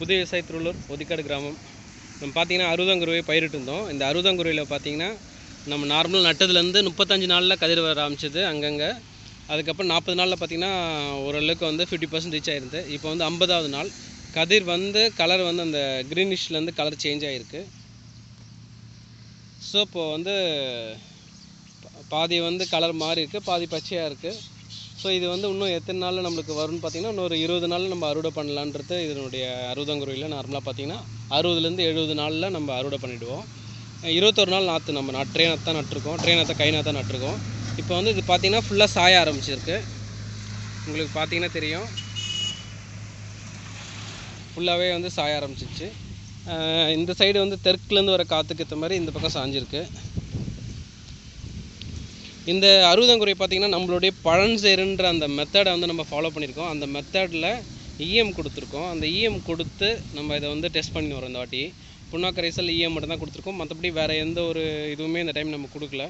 புது விவசாய திருவள்ளூர் ஒதிக்காடு கிராமம். நம்ம பார்த்தீங்கன்னா அறுபதாங்குருவை பயிரிட்டு இருந்தோம். இந்த அறுபதாங்குருவையில் பார்த்தீங்கன்னா நம்ம நார்மல் நட்டதுலேருந்து முப்பத்தஞ்சு நாளில் கதிர் வர ஆரம்பிச்சது அங்கங்கே. அதுக்கப்புறம் நாற்பது நாளில் பார்த்தீங்கன்னா ஓரளவுக்கு வந்து ஃபிஃப்டி பர்சன்ட் ரீச் ஆயிருந்து இப்போ வந்து ஐம்பதாவது நாள். கதிர் வந்து கலர் வந்து அந்த க்ரீனிஷ்லேருந்து கலர் சேஞ்ச் ஆகிருக்கு ஸோ இப்போது வந்து பா- பாதி வந்து கலர் மாறி இருக்குது பாதி பச்சையாக இருக்குது ஸோ இது வந்து இன்னும் எத்தனை நாளில் நம்மளுக்கு வரும்னு பார்த்தீங்கன்னா இன்னொரு இருபது நாளில் நம்ம அறுவடை பண்ணலான்றது இதனுடைய அறுபதாங்குருவியில் நார்மலாக பார்த்தீங்கன்னா அறுபதுலேருந்து எழுபது நாளில் நம்ம அறுவடை பண்ணிவிடுவோம் இருபத்தொரு நாள் நாற்று நம்ம நான் ட்ரெயினாக தான் நட்டிருக்கோம். ட்ரெயினாக தான் கை நாற்று நட்டிருக்கோம். இப்போ வந்து இது பார்த்தீங்கன்னா ஃபுல்லாக சாய ஆரம்பிச்சிருக்கு. உங்களுக்கு பார்த்தீங்கன்னா தெரியும். ஃபுல்லாகவே வந்து சாய ஆரம்பிச்சிச்சு. இந்த சைடு வந்து தெற்குலேருந்து வர காற்றுக்கு ஏற்ற மாதிரி இந்த பக்கம் சாஞ்சிருக்கு. இந்த அறுபதாங்குறை பார்த்திங்கன்னா நம்மளுடைய பழஞ்சேருன்ற அந்த மெத்தடை வந்து நம்ம ஃபாலோ பண்ணியிருக்கோம். அந்த மெத்தடில் இஎம் கொடுத்துருக்கோம். அந்த இஎம் கொடுத்து நம்ம இதை வந்து டெஸ்ட் பண்ணி வரோம் இந்த வாட்டி. புண்ணாக்கரைசல் இஎம் மட்டும் தான் கொடுத்துருக்கோம். மற்றபடி வேறு எந்த ஒரு இதுவுமே இந்த டைம் நம்ம கொடுக்கல.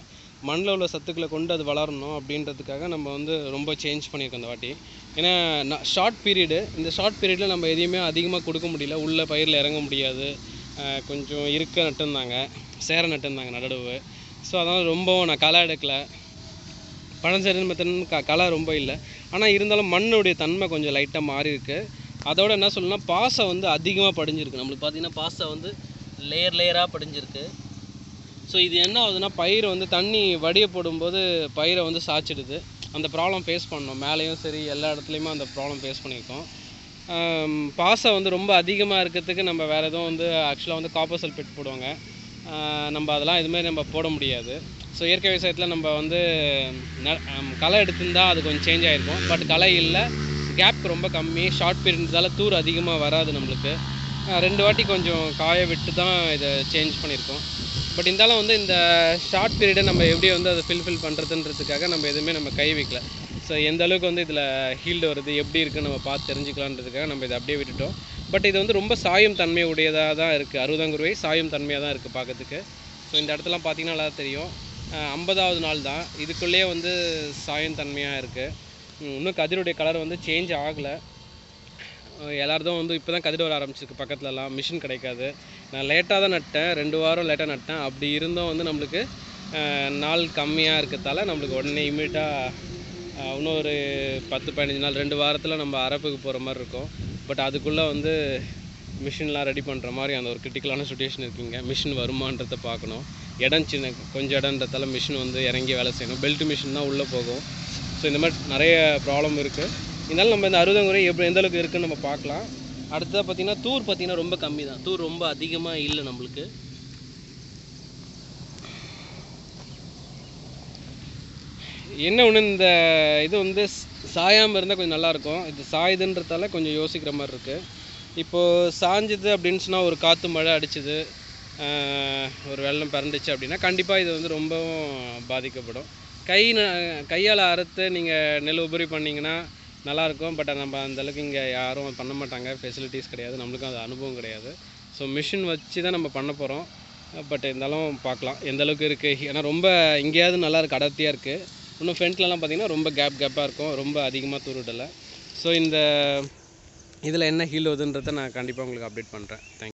மண்ணில் உள்ள சத்துக்களை கொண்டு அது வளரணும் அப்படின்றதுக்காக நம்ம வந்து ரொம்ப சேஞ்ச் பண்ணியிருக்கோம் இந்த வாட்டி. ஏன்னா ஷார்ட் பீரியடு இந்த ஷார்ட் பீரியடில் நம்ம எதையுமே அதிகமாக கொடுக்க முடியல. உள்ள பயிரில் இறங்க முடியாது. கொஞ்சம் இருக்க நட்டுருந்தாங்க. சேர நட்டுருந்தாங்க நடவு. ஸோ அதனால் ரொம்பவும் நான் களை எடுக்கலை. பழஞ்சேரன் மெத்தன் க ரொம்ப இல்லை. ஆனால் இருந்தாலும் மண்ணுடைய தன்மை கொஞ்சம் லைட்டாக மாறி இருக்கு. அதோட என்ன சொல்லணும்னா பாசை வந்து அதிகமாக படிஞ்சிருக்கு. நம்மளுக்கு பார்த்தீங்கன்னா பாசை வந்து லேயர் லேயராக படிஞ்சிருக்கு. ஸோ இது என்ன ஆகுதுன்னா பயிர் வந்து தண்ணி வடிய போடும்போது பயிரை வந்து சாய்ச்சிடுது. அந்த ப்ராப்ளம் ஃபேஸ் பண்ணோம் மேலேயும் சரி எல்லா இடத்துலையுமே அந்த ப்ராப்ளம் ஃபேஸ் பண்ணியிருக்கோம் பாசம் பாசை வந்து ரொம்ப அதிகமாக இருக்கிறதுக்கு நம்ம வேறு எதுவும் வந்து ஆக்சுவலாக வந்து காப்பர் சல்ஃபேட் போடுவாங்க. நம்ம அதெல்லாம் இதுமாரி நம்ம போட முடியாது. ஸோ இயற்கை விவசாயத்தில் நம்ம வந்து ந- களை எடுத்திருந்தா அது கொஞ்சம் சேஞ்ச் ஆகிருக்கும் பட் களை இல்லை. கேப் ரொம்ப கம்மி. ஷார்ட் பீரியட்னால தூர் அதிகமாக வராது நம்மளுக்கு. ரெண்டு வாட்டி கொஞ்சம் காய விட்டு தான் இதை சேஞ்ச் பண்ணியிருக்கோம் பட் இருந்தாலும் வந்து இந்த ஷார்ட் பீரியடை நம்ம எப்படி வந்து அதை ஃபில்ஃபில் பண்ணுறதுன்றதுக்காக நம்ம எதுவுமே நம்ம கை வைக்கல. ஸோ எந்த அளவுக்கு வந்து இதில் ஹீல்டு வருது எப்படி இருக்குன்னு நம்ம பார்த்து தெரிஞ்சுக்கலான்றதுக்காக நம்ம இதை அப்படியே விட்டுட்டோம். பட் இது வந்து ரொம்ப சாயம் தன்மை உடையதாக தான் இருக்குது அறுபதாங்குருவை சாயும் தன்மையாக தான் இருக்குது பார்க்கறதுக்கு. ஸோ இந்த இடத்துலாம் பார்த்தீங்கன்னா நல்லா தெரியும். ஐம்பதாவது நாள் தான். இதுக்குள்ளேயே வந்து சாயம் தன்மையாக இருக்குது இன்னும் கதிருடைய கலர் வந்து சேஞ்ச் ஆகலை. எல்லாருதும் வந்து இப்போ தான் கதிர் வர ஆரம்பிச்சிருக்கு பக்கத்துலலாம். மிஷின் கிடைக்காது. நான் லேட்டாக தான் நட்டேன். ரெண்டு வாரம் லேட்டாக நட்டேன். அப்படி இருந்தும் வந்து நம்மளுக்கு நாள் கம்மியாக இருக்கிறதால நம்மளுக்கு உடனே இமீடியட்டாக இன்னும் ஒரு பத்து பதினஞ்சு நாள் ரெண்டு வாரத்தில் நம்ம அரப்புக்கு போகிற மாதிரி இருக்கும். பட் அதுக்குள்ளே வந்து மிஷின்லாம் ரெடி பண்ணுற மாதிரி அந்த ஒரு கிரிட்டிக்கலான சுச்சுவேஷன் இருக்குங்க. மிஷின் வருமான்றதை பார்க்கணும். இடம் சின்ன கொஞ்சம் இடன்றதால மிஷின் வந்து இறங்கி வேலை செய்யணும். பெல்ட் மிஷின் தான் உள்ளே போகும். ஸோ இந்த மாதிரி நிறைய ப்ராப்ளம் இருக்குது இருந்தாலும் நம்ம இந்த அறுபதாங்குறை எப்படி எந்த அளவுக்கு இருக்குன்னு நம்ம பார்க்கலாம். அடுத்ததாக பார்த்தீங்கன்னா தூர் பார்த்திங்கன்னா ரொம்ப கம்மி தான். தூர் ரொம்ப அதிகமாக இல்லை நம்மளுக்கு. என்ன ஒன்று இந்த இது வந்து சாயாமல் இருந்தால் கொஞ்சம் நல்லாயிருக்கும் இது சாயுதுன்றதால கொஞ்சம் யோசிக்கிற மாதிரி இருக்குது இப்போது சாஞ்சுது அப்படின்னு சொன்னால் ஒரு காற்று மழை அடிச்சுது. ஒரு வெள்ளம் பிறந்துச்சு அப்படின்னா கண்டிப்பாக இது வந்து ரொம்பவும் பாதிக்கப்படும். கை ந- கையால் அறுத்து நீங்கள் நெல் உபரி பண்ணிங்கன்னா நல்லாயிருக்கும் பட் நம்ம அந்த அளவுக்கு இங்கே யாரும் பண்ண மாட்டாங்க. ஃபெசிலிட்டிஸ் கிடையாது. நம்மளுக்கும் அது அனுபவம் கிடையாது. ஸோ மிஷின் வச்சு தான் நம்ம பண்ண போகிறோம் பட் இருந்தாலும் பார்க்கலாம். எந்த அளவுக்கு இருக்குது ஏன்னா ரொம்ப எங்கேயாவது நல்லா இருக்குது அடர்த்தியாக இருக்குது இன்னும் ஃப்ரண்ட்லலாம் பார்த்திங்கன்னா ரொம்ப கேப் கேப்பாக இருக்கும். ரொம்ப அதிகமாக தூருடலை ஸோ இந்த இதில் என்ன ஹீல் வருதுன்றதை நான் கண்டிப்பாக உங்களுக்கு அப்டேட் பண்ணுறேன் தேங்க்